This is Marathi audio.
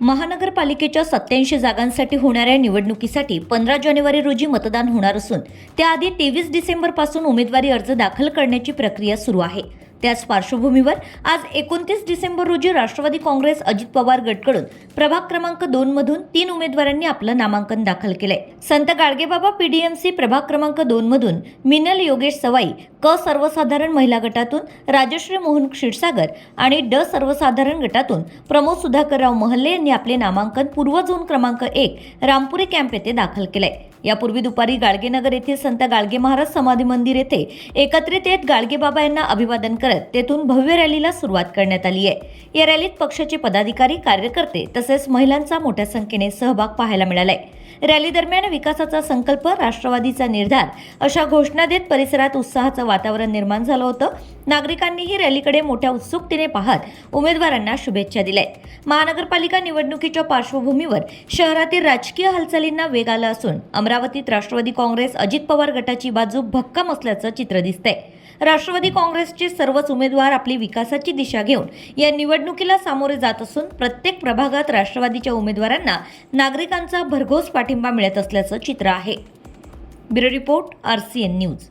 महानगरपालिकेच्या सत्याऐंशी जागांसाठी होणाऱ्या निवडणुकीसाठी पंधरा जानेवारी रोजी मतदान होणार असून त्याआधी तेवीस डिसेंबरपासून उमेदवारी अर्ज दाखल करण्याची प्रक्रिया सुरू आहे. त्याच पार्श्वभूमीवर आज एकोणतीस डिसेंबर रोजी राष्ट्रवादी काँग्रेस अजित पवार गटकडून प्रभाग क्रमांक दोन मधून तीन उमेदवारांनी आपलं नामांकन दाखल केलंय. संत गाडगेबाबा पीडीएमसी प्रभाग क्रमांक दोन मधून मिनल योगेश सवाई क सर्वसाधारण महिला गटातून राजश्री मोहन क्षीरसागर आणि ड सर्वसाधारण गटातून प्रमोद सुधाकरराव महल्ले यांनी आपले नामांकन पूर्व झोन क्रमांक एक रामपुरी कॅम्प येथे दाखल केलंय. यापूर्वी दुपारी गाडगेनगर येथील संत गाडगे महाराज समाधी मंदिर येथे एकत्रित येत गाडगेबाबा यांना अभिवादन करत तेथून भव्य रॅलीला सुरुवात करण्यात आली आहे. या रॅलीत पक्षाचे पदाधिकारी कार्यकर्ते तसेच महिलांचा मोठ्या संख्येने सहभाग पाहायला मिळालाय. रॅली दरम्यान विकासाचा संकल्प राष्ट्रवादीचा निर्धार अशा घोषणा देत परिसरात उत्साहाचं वातावरण निर्माण झालं होतं. नागरिकांनीही रॅलीकडे मोठ्या उत्सुकतेने पाहत उमेदवारांना शुभेच्छा दिल्या महानगरपालिका निवडणुकीच्या पार्श्वभूमीवर शहरातील राजकीय हालचालींना वेग आला असून अमरावतीत राष्ट्रवादी काँग्रेस अजित पवार गटाची बाजू भक्कम असल्याचं चित्र दिसतंय. राष्ट्रवादी काँग्रेसचे सर्वच उमेदवार आपली विकासाची दिशा घेऊन या निवडणुकीला सामोरे जात असून प्रत्येक प्रभागात राष्ट्रवादीच्या उमेदवारांना नागरिकांचा भरघोस पाठिंबा मिळत असल्याचं चित्र आहे. Bureau report R C N news.